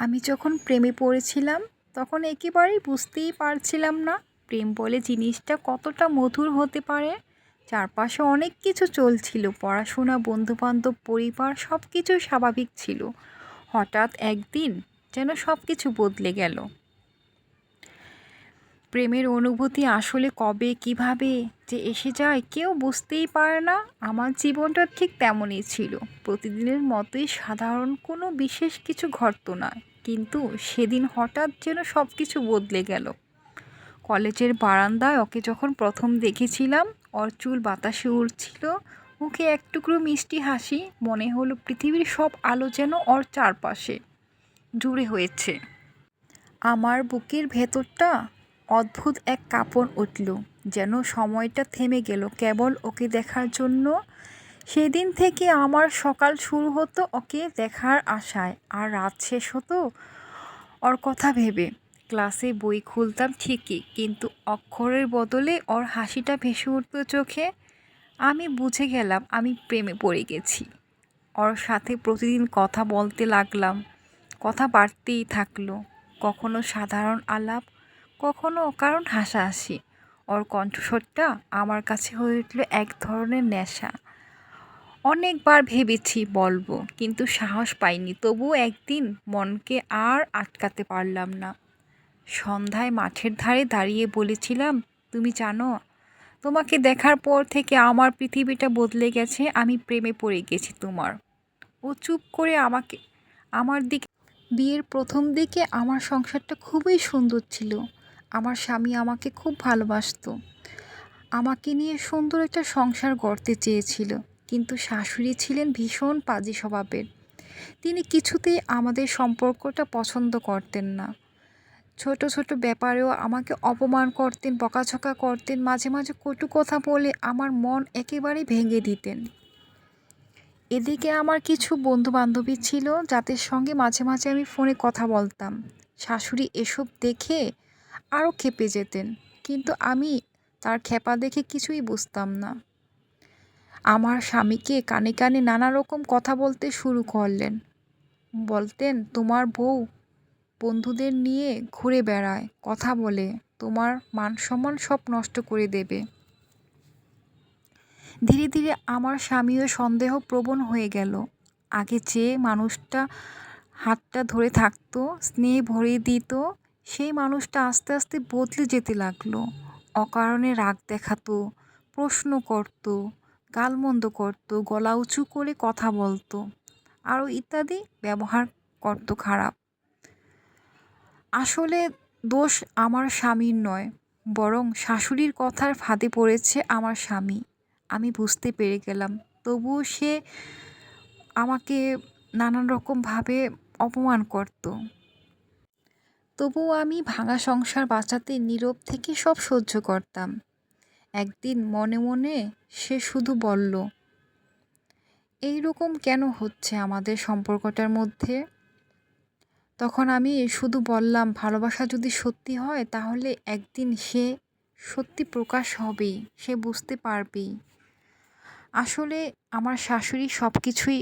আমি যখন প্রেমে পড়েছিলাম, তখন একেবারেই বুঝতেই পারছিলাম না প্রেম বলে জিনিসটা কতটা মধুর হতে পারে। চারপাশে অনেক কিছু চলছিল, পড়াশোনা, বন্ধুবান্ধব, পরিবার সব কিছু স্বাভাবিক ছিল। হঠাৎ একদিন যেন সব কিছু বদলে গেল। প্রেমের অনুভূতি আসলে কবে, কীভাবে, যে এসে যায় কেউ বুঝতেই পারে না। আমার জীবনটা ঠিক তেমনই ছিল। প্রতিদিনের মতোই সাধারণ কোনো বিশেষ কিছু ঘটতো না। কিন্তু সেদিন হঠাৎ যেন সব কিছু বদলে গেল। কলেজের বারান্দায় ওকে যখন প্রথম দেখেছিলাম, ওর চুল বাতাসে উড়ছিল, মুখে এক টুকরো মিষ্টি হাসি, মনে হলো পৃথিবীর সব আলো যেন ওর চারপাশে জুড়ে হয়েছে। আমার বুকের ভেতরটা অদ্ভুত এক কাঁপন উঠল, যেন সময়টা থেমে গেল। কেবল ওকে দেখার জন্য সেদিন থেকে আমার সকাল শুরু হতো ওকে দেখার আশায়, আর রাত শেষ হতো ওর কথা ভেবে। ক্লাসে বই খুলতাম ঠিকই, কিন্তু অক্ষরের বদলে ওর হাসিটা ভেসে উঠত চোখে। আমি বুঝে গেলাম আমি প্রেমে পড়ে গেছি। ওর সাথে প্রতিদিন কথা বলতে লাগলাম, কথা বাড়তেই থাকল, কখনো সাধারণ আলাপ, কখনো অকারণ হাসাহাসি। ওর কণ্ঠস্বরটা আমার কাছে হয়ে উঠল এক ধরনের নেশা। অনেকবার ভেবেছি বলব, কিন্তু সাহস পাইনি। তবুও একদিন মনকে আর আটকাতে পারলাম না। সন্ধ্যায় মাঠের ধারে দাঁড়িয়ে বলেছিলাম, তুমি জানো, তোমাকে দেখার পর থেকে আমার পৃথিবীটা বদলে গেছে, আমি প্রেমে পড়ে গেছি তোমার। ও চুপ করে আমাকে, আমার দিকে, বিয়ের প্রথম দিকে আমার সংসারটা খুবই সুন্দর ছিল। আমার স্বামী আমাকে খুব ভালোবাসতো। আমাকে নিয়ে সুন্দর একটা সংসার গড়তে চেয়েছিল। কিন্তু শাশুড়ি ছিলেন ভীষণ পাজি স্বভাবের। তিনি কিছুতেই আমাদের সম্পর্কটা পছন্দ করতেন না। ছোট ছোট ব্যাপারেও আমাকে অপমান করতেন, বকাঝকা করতেন, মাঝে মাঝে কটু কথা বলে আমার মন একেবারেই ভেঙে দিতেন। এদিকে আমার কিছু বন্ধু বান্ধবী ছিল যাদের সঙ্গে মাঝে মাঝে আমি ফোনে কথা বলতাম। শাশুড়ি এসব দেখে আরও খেপে যেতেন, কিন্তু আমি তার খেপা দেখে কিছুই বুঝতাম না। আমার স্বামীকে কানে কানে নানা রকম কথা বলতে শুরু করলেন। বলতেন, তোমার বউ বন্ধুদের নিয়ে ঘুরে বেড়ায়। কথা বলে, তোমার মান সম্মান সব নষ্ট করে দেবে। ধীরে ধীরে আমার স্বামীও সন্দেহ প্রবণ হয়ে গেল। আগে যে মানুষটা হাতটা ধরে থাকতো, স্নেহ ভরিয়ে দিত, সেই মানুষটা আস্তে আস্তে বদলে যেতে লাগল। অকারণে রাগ দেখাতো, প্রশ্ন করত গালমন্দ করতো, গলা উঁচু করে কথা বলতো, আরও ইত্যাদি ব্যবহার করতো খারাপ। আসলে দোষ আমার স্বামীর নয়, বরং শাশুড়ির কথার ফাঁদে পড়েছে আমার স্বামী। আমি বুঝতে পেরে গেলাম, তবুও সে আমাকে নানান রকমভাবে অপমান করত। তবুও আমি ভাঙা সংসার বাঁচাতে নীরব থেকে সব সহ্য করতাম। একদিন মনে মনে সে শুধু বলল, এই রকম কেন হচ্ছে আমাদের সম্পর্কটার মধ্যে? তখন আমি শুধু বললাম, ভালোবাসা যদি সত্যি হয়, তাহলে একদিন সে সত্যি প্রকাশ হবেই, সে বুঝতে পারবেই। আসলে আমার শাশুড়ি সব কিছুই